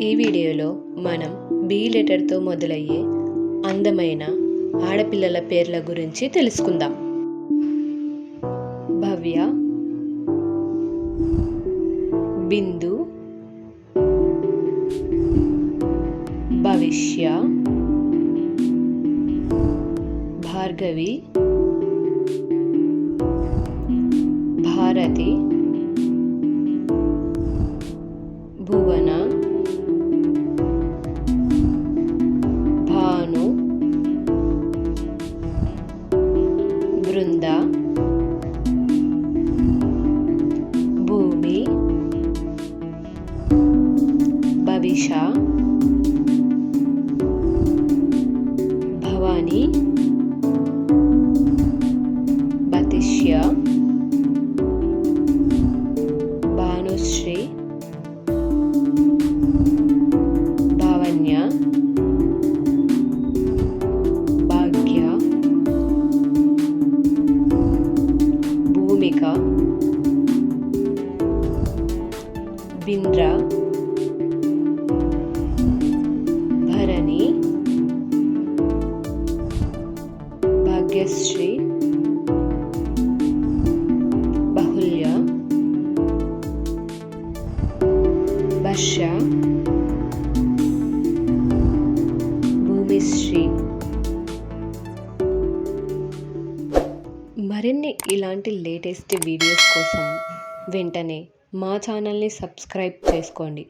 ఈ వీడియోలో మనం బి లెటర్తో మొదలయ్యే అందమైన ఆడపిల్లల పేర్ల గురించి తెలుసుకుందాం. భవ్య బిందు భవిష్య భార్గవి బృంద భూమి? భవిష భవాని? బతిష్య ভূমিকা বিন্দ্রা ভরণী ভাগ্যশ্রী বাহুল্য বর্ষা ভূমিশ্রী మరిన్ని ఇలాంటి లేటెస్ట్ వీడియోస్ కోసం వెంటనే మా ఛానల్ని సబ్స్క్రైబ్ చేసుకోండి.